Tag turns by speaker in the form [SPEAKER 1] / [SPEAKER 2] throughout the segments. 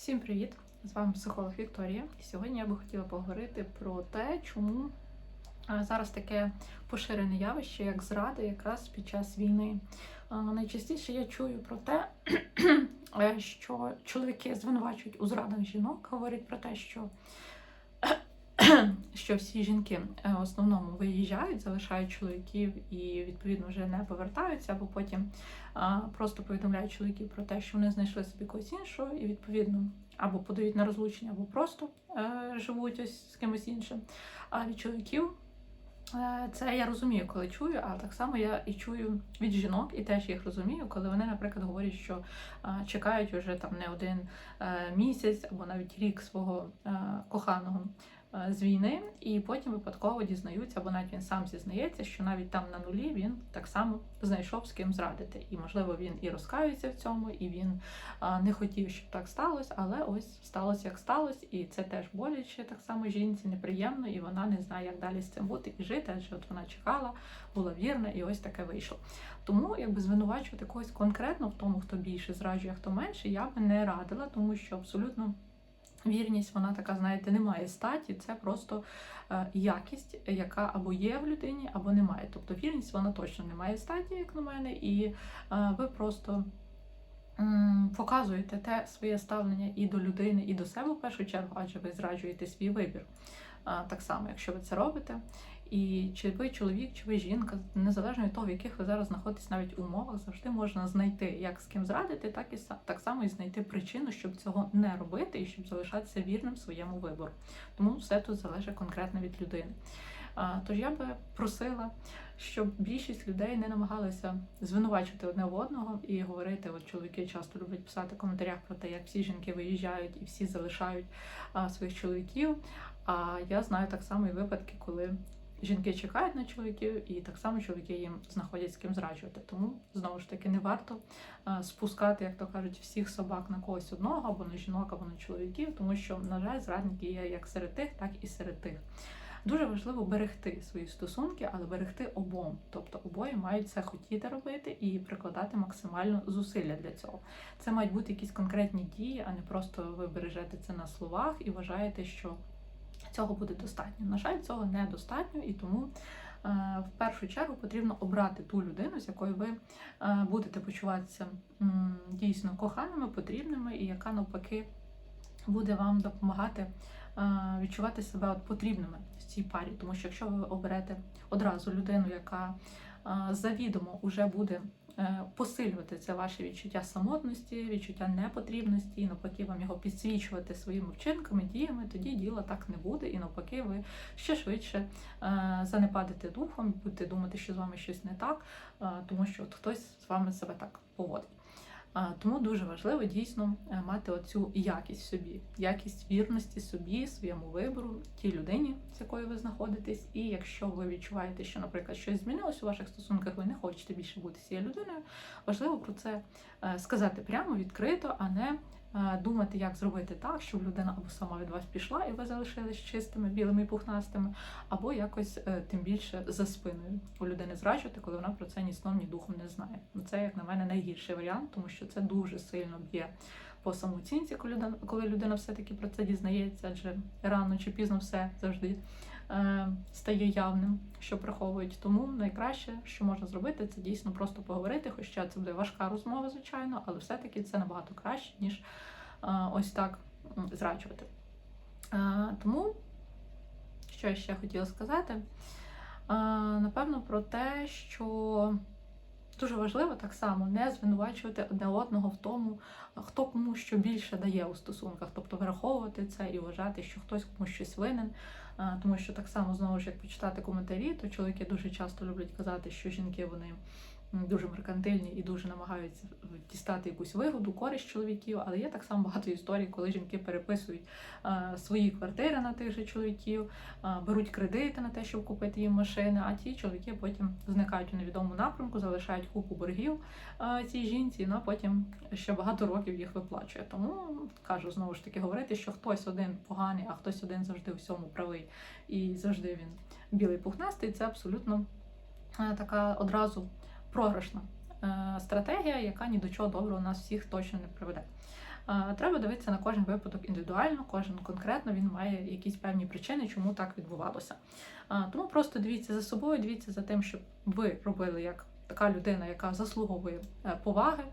[SPEAKER 1] Всім привіт! З вами психолог Вікторія. Сьогодні я би хотіла поговорити про те, чому зараз таке поширене явище, як зрада, якраз під час війни. Найчастіше я чую про те, е, що чоловіки звинувачують у зрадах жінок, говорять про те, що що всі жінки е, в основному виїжджають, залишають чоловіків і відповідно вже не повертаються, або потім просто повідомляють чоловіків про те, що вони знайшли собі когось іншого, і відповідно або подають на розлучення, або просто е, живуть ось з кимось іншим. А від чоловіків е, це я розумію, коли чую, а так само я і чую від жінок, і теж їх розумію, коли вони, наприклад, говорять, що чекають уже там не один місяць або навіть рік свого коханого з війни, і потім випадково дізнаються, або навіть він сам зізнається, що навіть там на нулі він так само знайшов з ким зрадити. І можливо він і розкаюється в цьому, і він не хотів, щоб так сталося, але ось сталося як сталося, і це теж боляче, так само жінці неприємно, і вона не знає, як далі з цим бути і жити, адже от вона чекала, була вірна, і ось таке вийшло. Тому якби звинувачувати когось конкретно в тому, хто більше зраджує, хто менше, я би не радила, тому що абсолютно. Вірність, вона така, знаєте, не має статі, це просто е, якість, яка або є в людині, або немає. Тобто вірність вона точно не має статі, як на мене, і е, ви просто показуєте те своє ставлення і до людини, і до себе в першу чергу, адже ви зраджуєте свій вибір. Е, так само, якщо ви це робите. І чи ви чоловік, чи ви жінка, незалежно від того, в яких ви зараз знаходитесь навіть умовах, завжди можна знайти, як з ким зрадити, так і так само і знайти причину, щоб цього не робити і щоб залишатися вірним своєму вибору. Тому все тут залежить конкретно від людини. Тож я би просила, щоб більшість людей не намагалися звинувачувати одне в одного і говорити. От чоловіки часто люблять писати в коментарях про те, як всі жінки виїжджають і всі залишають своїх чоловіків. А я знаю так само і випадки, коли жінки чекають на чоловіків, і так само чоловіки їм знаходять з ким зраджувати. Тому знову ж таки не варто спускати, як то кажуть, всіх собак на когось одного, або на жінок, або на чоловіків, тому що, на жаль, зрадники є як серед тих, так і серед тих. Дуже важливо берегти свої стосунки, але берегти обом. Тобто обоє мають це хотіти робити і прикладати максимально зусилля для цього. Це мають бути якісь конкретні дії, а не просто ви бережете це на словах і вважаєте, що цього буде достатньо. На жаль, цього недостатньо, і тому е, в першу чергу потрібно обрати ту людину, з якою ви е, будете почуватися дійсно коханими, потрібними, і яка навпаки буде вам допомагати е, відчувати себе от потрібними в цій парі. Тому що якщо ви оберете одразу людину, яка завідомо вже буде посилювати це ваше відчуття самотності, відчуття непотрібності, і навпаки, вам його підсвічувати своїми вчинками, діями, тоді діла так не буде, і навпаки, ви ще швидше занепадите занепадете духом, будете думати, що з вами щось не так, е, тому що от хтось з вами себе так поводить. Тому дуже важливо дійсно е, мати оцю якість в собі, якість вірності собі, своєму вибору, тій людині, з якою ви знаходитесь. І якщо ви відчуваєте, що, наприклад, щось змінилось у ваших стосунках, ви не хочете більше бути цією людиною, важливо про це е, сказати прямо, відкрито, а не думати, як зробити так, щоб людина або сама від вас пішла, і ви залишились чистими, білими і пухнастими, або якось е, тим більше за спиною у людини зраджувати, коли вона про це ні сном, ні духом не знає. Ну, Це, як на мене, найгірший варіант, тому що це дуже сильно б'є по самооцінці, коли людина, коли людина все-таки про це дізнається, адже рано чи пізно все завжди е, стає явним, що приховують. Тому найкраще, що можна зробити, це дійсно просто поговорити. Хоча це буде важка розмова, звичайно, але все-таки це набагато краще, ніж е, ось так зраджувати. Е, тому, що я ще хотіла сказати, е, напевно, про те, що дуже важливо так само не звинувачувати одне одного в тому, хто кому що більше дає у стосунках, тобто враховувати це і вважати, що хтось комусь щось винен. Тому що так само знову ж як почитати коментарі, то чоловіки дуже часто люблять казати, що жінки вони дуже меркантильні і дуже намагаються дістати якусь вигоду, користь чоловіків. Але є так само багато історій, коли жінки переписують е, свої квартири на тих же чоловіків, е, беруть кредити на те, щоб купити їм машини. А ті чоловіки потім зникають у невідомому напрямку, залишають купу боргів е, цій жінці, ну а потім ще багато років їх виплачує. Тому кажу знову ж таки говорити, що хтось один поганий, а хтось один завжди у всьому правий і завжди він білий пухнастий. Це абсолютно е, така одразу програшна е, стратегія, яка ні до чого доброго нас всіх точно не приведе. Треба дивитися на кожен випадок індивідуально, кожен конкретно він має якісь певні причини, чому так відбувалося. Тому просто дивіться за собою, дивіться за тим, щоб ви робили як така людина, яка заслуговує е, поваги.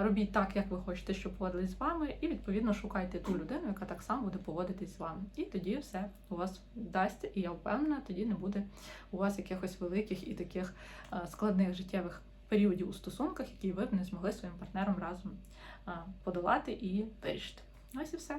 [SPEAKER 1] Робіть так, як ви хочете, щоб поводились з вами, і відповідно шукайте ту людину, яка так само буде поводитись з вами. І тоді все у вас вдасться, і я впевнена, тоді не буде у вас якихось великих і таких е, складних життєвих періодів у стосунках, які ви б не змогли своїм партнером разом подолати і вирішити. Ось і все.